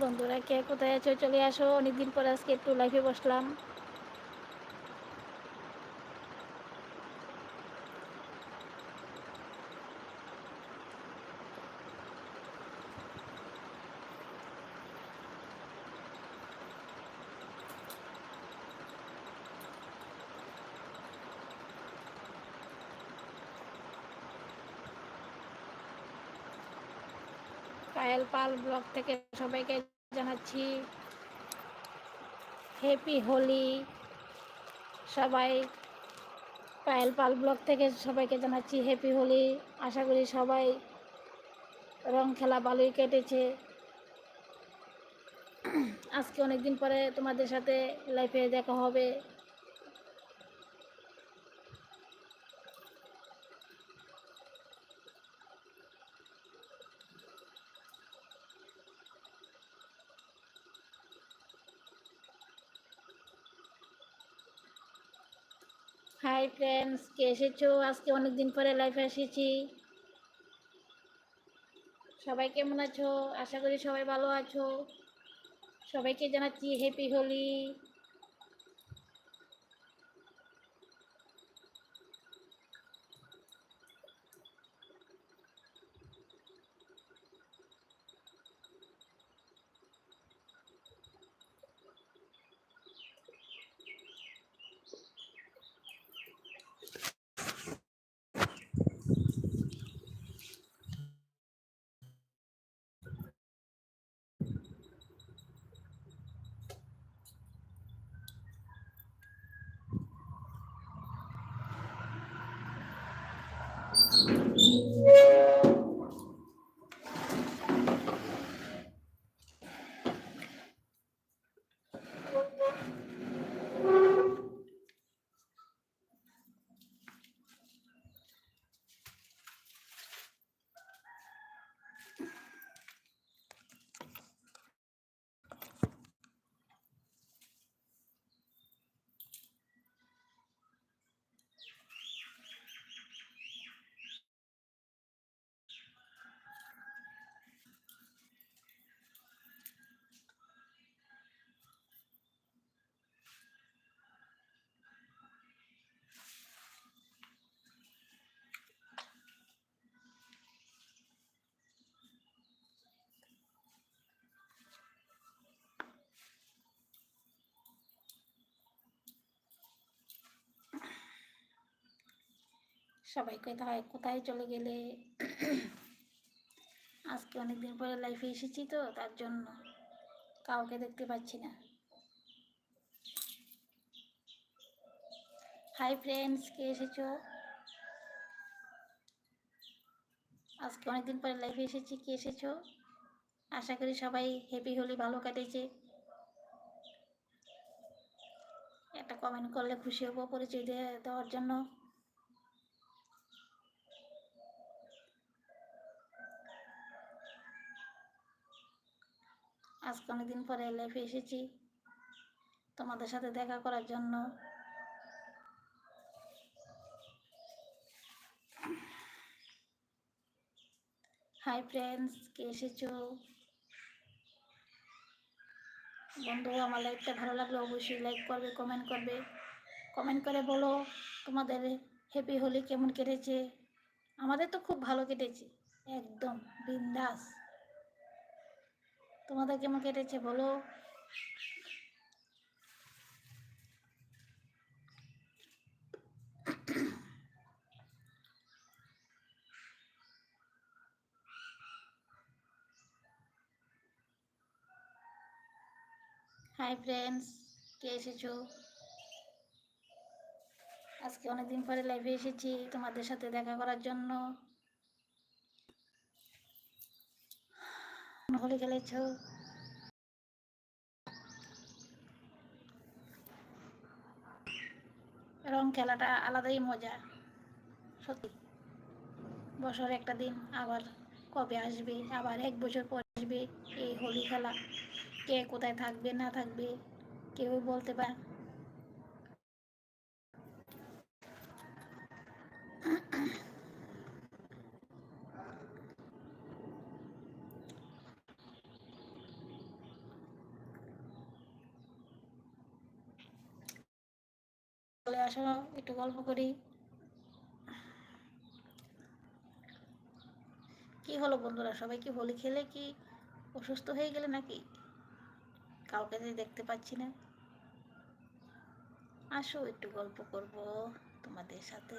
বন্ধুরা কে কোথায় আছো? চলে আসো। অনেকদিন পর আজকে একটু লাইফে বসলাম। পায়েল পাল ব্লগ থেকে সবাইকে জানাচ্ছি হ্যাপি হোলি সবাই পায়েল পাল ব্লগ থেকে সবাইকে জানাচ্ছি হ্যাপি হোলি আশা করি সবাই রং খেলা ভালোই কেটেছে। আজকে অনেক দিন পরে তোমাদের সাথে লাইফে দেখা হবে। হাই ফ্রেন্ডস কে এসেছ? আজকে অনেকদিন পরে লাইফে এসেছি। সবাই কেমন আছো? আশা করি সবাই ভালো আছো। সবাইকে জানাচ্ছি হ্যাপি হোলি Música সবাই কোথায় কোথায় চলে গেলে? আজকে অনেকদিন পরে লাইফে এসেছি তো, তার জন্য কাউকে দেখতে পাচ্ছি না। হাই ফ্রেন্ডস কে এসেছ? আজকে অনেকদিন পরে লাইফে এসেছি, কে এসেছ? আশা করি সবাই হ্যাপি হলি ভালো কাটেছে। একটা কমেন্ট করলে খুশি হব পরিচয় দেওয়ার জন্য। আজকে অনেকদিন পরে লাইফে এসেছি। তোমাদের সাথে দেখা করার জন্য। হাই ফ্রেন্ডস কে এসেছ? বন্ধু, আমার লাইফটা ভালো লাগলে, অবশ্যই লাইক করবে কমেন্ট করবে। কমেন্ট করে বলো, তোমাদের হ্যাপি হোলি কেমন কেটেছে? আমাদের তো খুব ভালো কেটেছে, একদম বিন্দাস। তোমাদের কেমন কেটেছে বলো। হাই ফ্রেন্ডস কে এসেছ? আজকে অনেকদিন পরে লাইভে এসেছি তোমাদের সাথে দেখা করার জন্য। হোলি খেলেছো? রং খেলাটা আলাদাই মজা, সত্যি। বছর একটা দিন, আবার কবে আসবে? আবার এক বছর পর আসবে এই হোলি খেলা। কে কোথায় থাকবে, না থাকবে, কেউ বলতে পারে চলে আসো একটু গল্প করি। কি হলো বন্ধুরা, সবাই কি হোলি খেলে কি অসুস্থ হয়ে গেলে নাকি? কাউকে যে দেখতে পাচ্ছি না। আসো, একটু গল্প করব তোমাদের সাথে।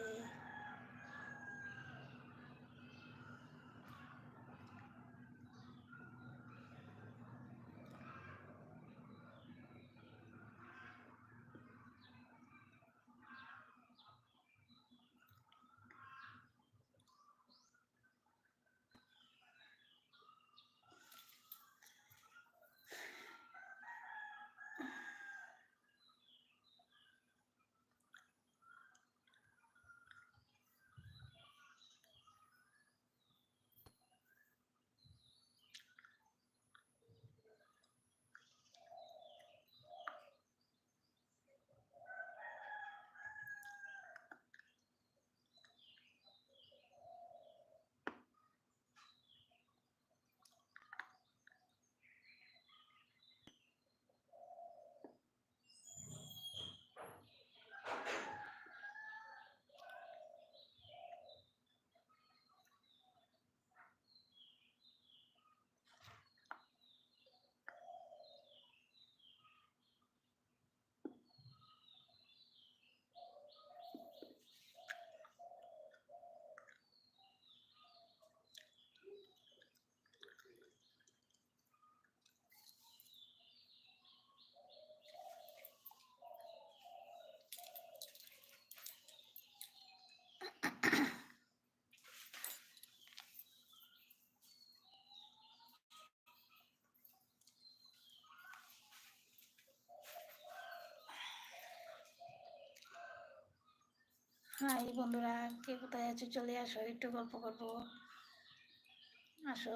হাই বন্ধুরা, কে কোথায় আছো চলে আসো, একটু গল্প করব। আসো।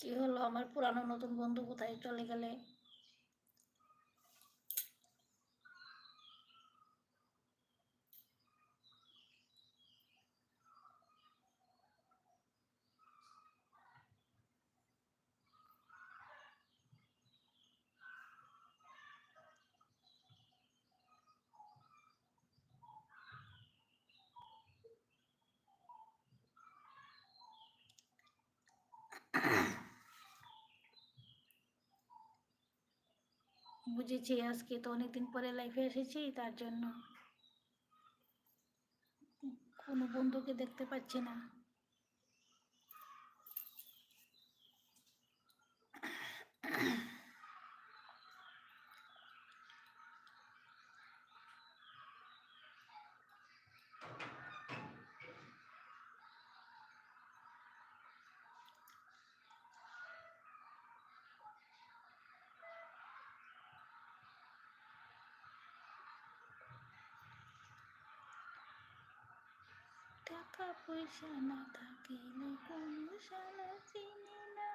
কি হলো? আমার পুরানো নতুন বন্ধু কোথায়? চলে গেলে। বুঝেছি আজকে তো অনেকদিন পরে লাইফে এসেছি তার জন্য কোনো বন্ধুকে দেখতে পাচ্ছি না। টাকা পয়সা না থাকিলে কোনো শালা চিনি না।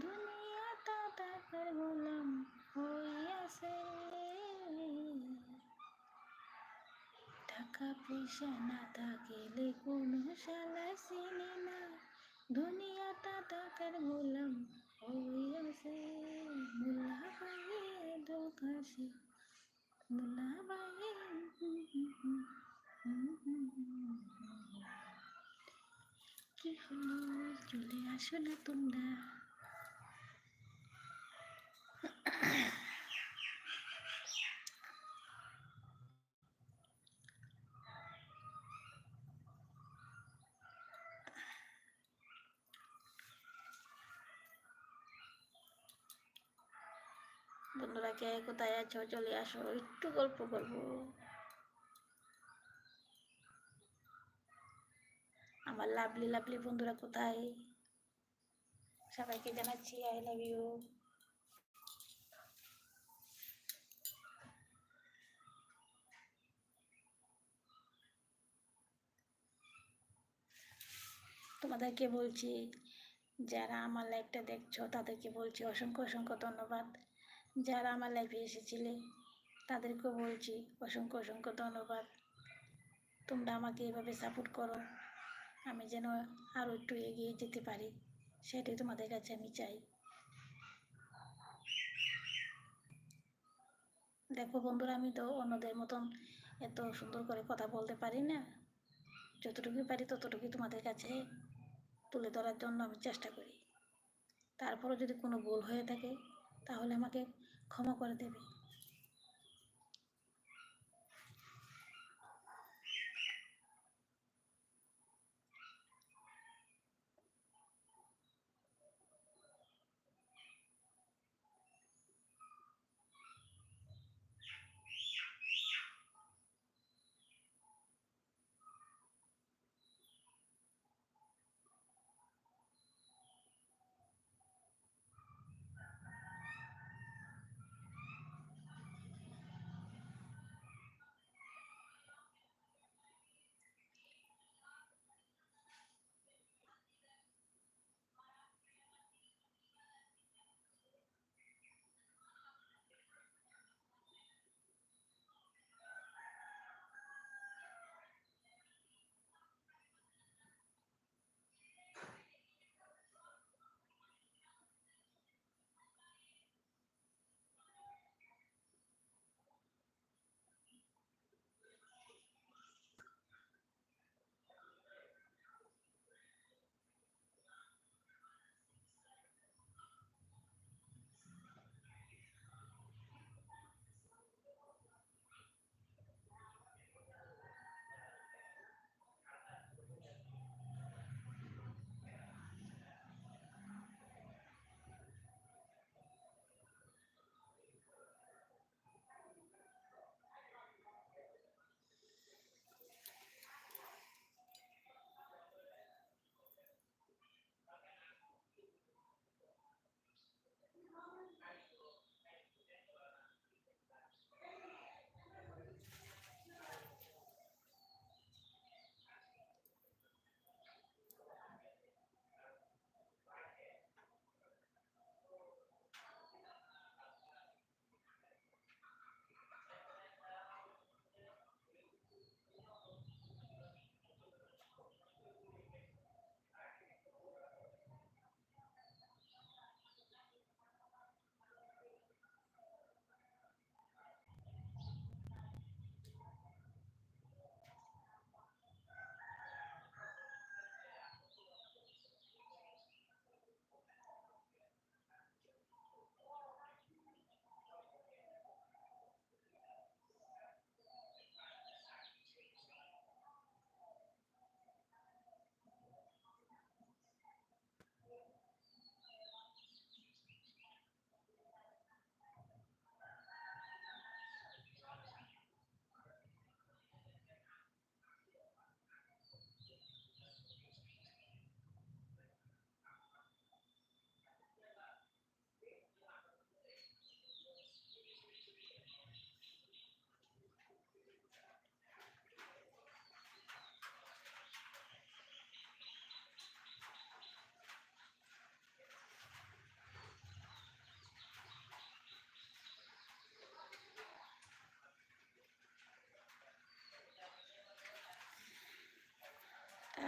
দুনিয়াটা টাকার গোলাম হইয়াছে। টাকা পয়সা না থাকিলে কোনো শালা চিনি না। দুনিয়াটা টাকার গোলাম হইয়াছে। মুলা বাইয়ে দোকাশি মুলা বাইয়ে কি হলো চলে আসো না তোমরা বন্ধুরা কে কোথায় আছো চলে আসো একটু গল্প করব আমার লাভলি লাভলি বন্ধুরা কোথায়? সবাইকে জানাচ্ছি আই লাভ ইউ তোমাদেরকে বলছি, যারা আমার লাইফটা দেখছ, তাদেরকে বলছি অসংখ্য অসংখ্য ধন্যবাদ। যারা আমার লাইফে এসেছিলে, তাদেরকেও বলছি অসংখ্য অসংখ্য ধন্যবাদ। তোমরা আমাকে এভাবে সাপোর্ট করো। আমি যেন আরও একটু এগিয়ে যেতে পারি, সেটাই তোমাদের কাছে আমি চাই। দেখো বন্ধুরা, আমি তো অন্যদের মতন এত সুন্দর করে কথা বলতে পারি না। যতটুকু পারি ততটুকুই তোমাদের কাছে তুলে ধরার জন্য আমি চেষ্টা করি। তারপরও যদি কোনো ভুল হয়ে থাকে, তাহলে আমাকে ক্ষমা করে দেবে।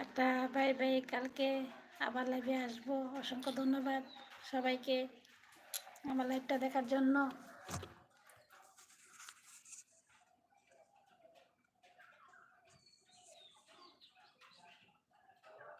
টাটা বাই বাই কালকে আবার লাইভে আসব। অসংখ্য ধন্যবাদ সবাইকে আমার লাইভটা দেখার জন্য।